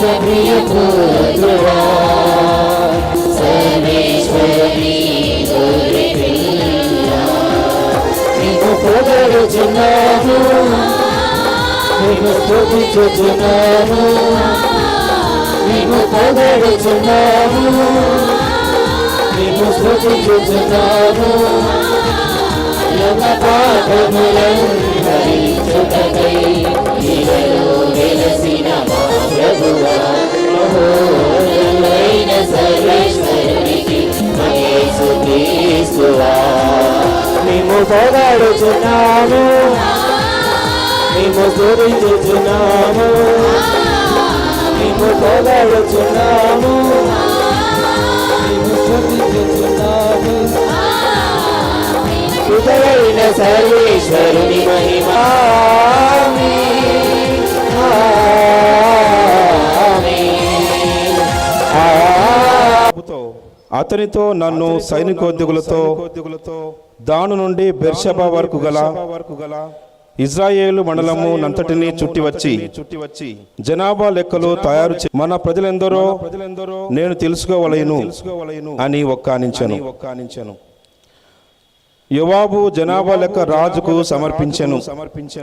పుత్రుడా సర్వేశ్వరి గొర్రెపిల్ల నిన్ను పొగడుచున్నాము నిన్ను స్తుతించుచున్నాము నిన్ను పొగడుచున్నాము నిన్ను స్తుతించుచున్నాము యమ పాపములను క్రీస్తువా మేము పొగడుచున్నాము మేము స్తుతించుచున్నాము మేము పొగడుచున్నాము మేము స్తుతించుచున్నాము సుతరైన సర్వేశ్వరుని మహిమా. ప్రభుతో అతనితో నన్ను సైనికోద్యోగులతో దాను నుండి బెర్షబా వరకు గల ఇజ్రాయేలు మండలము నంతటిని చుట్టి వచ్చి. చుట్టి వచ్చి జనాభా లెక్కలు తయారు మన ప్రజలెందరో ప్రజలెందరో నేను తెలుసుకోవలయను అని ఒక్కానించను. ఒక్కానించను. యువాబు జనాభా లెక్క రాజుకు సమర్పించెను. సమర్పించెను.